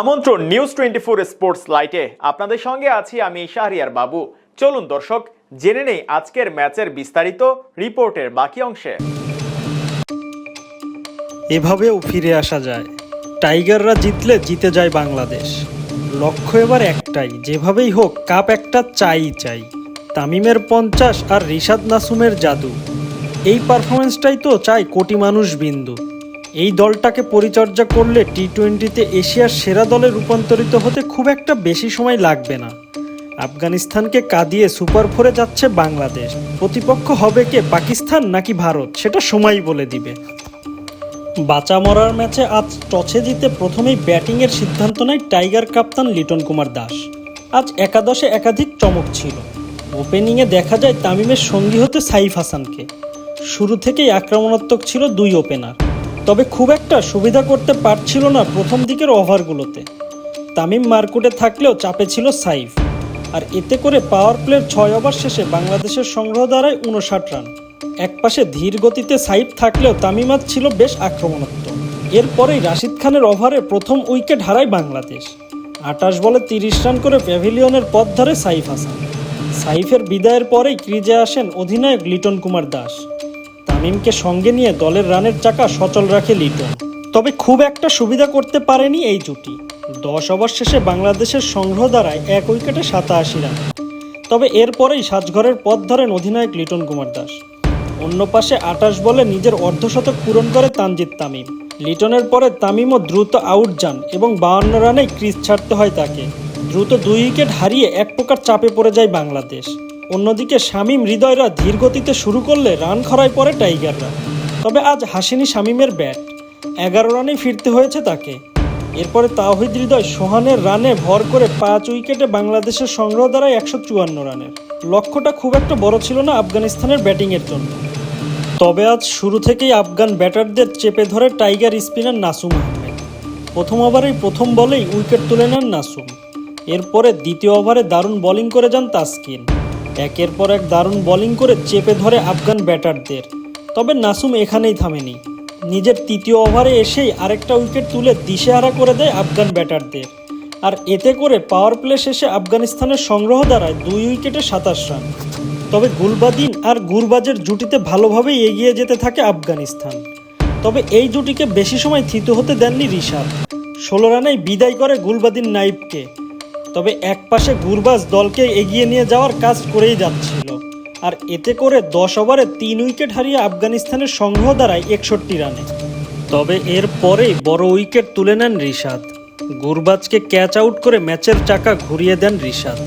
আমন্ত্রণ news twenty four sports লাইটে আপনাদের সঙ্গে আছি আমি শাহরিয়ার বাবু। চলুন দর্শক, জেনে নেই আজকের ম্যাচের বিস্তারিত রিপোর্টের বাকি অংশে। এভাবেও ফিরে আসা যায়। টাইগাররা জিতলে জিতে যায় বাংলাদেশ। লক্ষ্য এবার একটাই, যেভাবেই হোক, কাপ একটা চাই চাই। তামিমের পঞ্চাশ আর রিশাদ নাসুমের জাদু। এই পারফরমেন্সটাই তো চাই কোটি মানুষ বিন্দু। এই দলটাকে পরিচর্যা করলে টি টোয়েন্টিতে এশিয়ার সেরা দলে রূপান্তরিত হতে খুব একটা বেশি সময় লাগবে না। আফগানিস্তানকে কাঁদিয়ে সুপার ফোরে যাচ্ছে বাংলাদেশ। প্রতিপক্ষ হবে কে, পাকিস্তান নাকি ভারত, সেটা সময় বলে দিবে। বাঁচা মরার ম্যাচে আজ টসে জিতে প্রথমেই ব্যাটিংয়ের সিদ্ধান্ত নেয় টাইগার কাপ্তান লিটন কুমার দাস। আজ একাদশে একাধিক চমক ছিল। ওপেনিংয়ে দেখা যায় তামিমের সঙ্গী হতে সাইফ হাসানকে। শুরু থেকেই আক্রমণাত্মক ছিল দুই ওপেনার। তবে খুব একটা সুবিধা করতে পারছিল না প্রথম দিকের ওভারগুলোতে। তামিম মার্কুটে থাকলেও চাপে ছিল সাইফ। আর এতে করে পাওয়ার প্লের ছয় ওভার শেষে বাংলাদেশের সংগ্রহ দাঁড়ায় উনষাট রান। একপাশে ধীর গতিতে সাইফ থাকলেও তামিমাত ছিল বেশ আক্রমণাত্মক। এরপরেই রাশিদ খানের ওভারে প্রথম উইকেট হারায় বাংলাদেশ। আটাশ বলে তিরিশ রান করে প্যাভিলিয়নের পথ ধরে সাইফ হাসান। সাইফের বিদায়ের পরেই ক্রিজে আসেন অধিনায়ক লিটন কুমার দাস। তামিমকে সঙ্গে নিয়ে দলের রানের চাকা সচল রাখে লিটন। তবে খুব একটা সুবিধা করতে পারেনি এই জুটি। দশ ওভার শেষে বাংলাদেশের সংগ্রহ দ্বারায় এক উইকেটে সাতাশি রান। তবে এরপরেই সাজঘরের পথ ধরেন অধিনায়ক লিটন কুমার দাস। অন্য পাশে আটাশ বলে নিজের অর্ধশতক পূরণ করে তানজিদ তামিম। লিটনের পরে তামিমও দ্রুত আউট যান এবং বাউন্ন রানেই ক্রিজ ছাড়তে হয় তাকে। দ্রুত দুই উইকেট হারিয়ে এক প্রকার চাপে পড়ে যায় বাংলাদেশ। অন্যদিকে শামীম হৃদয়রা ধীর গতিতে শুরু করলে রান খরায় পড়ে টাইগাররা। তবে আজ হাসিনি শামীমের ব্যাট। এগারো রানেই ফিরতে হয়েছে তাকে। এরপরে তাওহিদ হৃদয় সোহানের রানে ভর করে পাঁচ উইকেটে বাংলাদেশের সংগ্রহ দ্বারায় একশো চুয়ান্ন রানের। লক্ষ্যটা খুব একটা বড় ছিল না আফগানিস্তানের ব্যাটিংয়ের জন্য। তবে আজ শুরু থেকেই আফগান ব্যাটারদের চেপে ধরে টাইগার স্পিনার নাসুম আহমেদ। প্রথম ওভারেই প্রথম বলেই উইকেট তুলে নেন নাসুম। এরপরে দ্বিতীয় ওভারে দারুণ বোলিং করে যান তাসকিন। একের পর এক দারুণ বোলিং করে চেপে ধরে আফগান ব্যাটারদের। তবে নাসুম এখানেই থামেনি। নিজের তৃতীয় ওভারে এসেই আরেকটা উইকেট তুলে দিশেহারা করে দেয় আফগান ব্যাটারদের। আর এতে করে পাওয়ার প্লে শেষে আফগানিস্তানের সংগ্রহ দ্বারায় দুই উইকেটে সাতাশ রান। তবে গুলবাদিন আর গুরবাজের জুটিতে ভালোভাবেই এগিয়ে যেতে থাকে আফগানিস্তান। তবে এই জুটিকে বেশি সময় থিত হতে দেননি ঋষাদ ষোলো রানেই বিদায় করে গুলবাদিন নাইবকে। তবে একপাশে গুরবাজ দলকে এগিয়ে নিয়ে যাওয়ার কাজ করেই যাচ্ছিল। আর এতে করে দশ ওভারে তিন উইকেট হারিয়ে আফগানিস্তানের সংগ্রহ দাঁড়ায় একষট্টি রানে। তবে এর পরেই বড় উইকেট তুলে নেন রিশাদ। গুরবাজকে ক্যাচ আউট করে ম্যাচের চাকা ঘুরিয়ে দেন ঋষাদ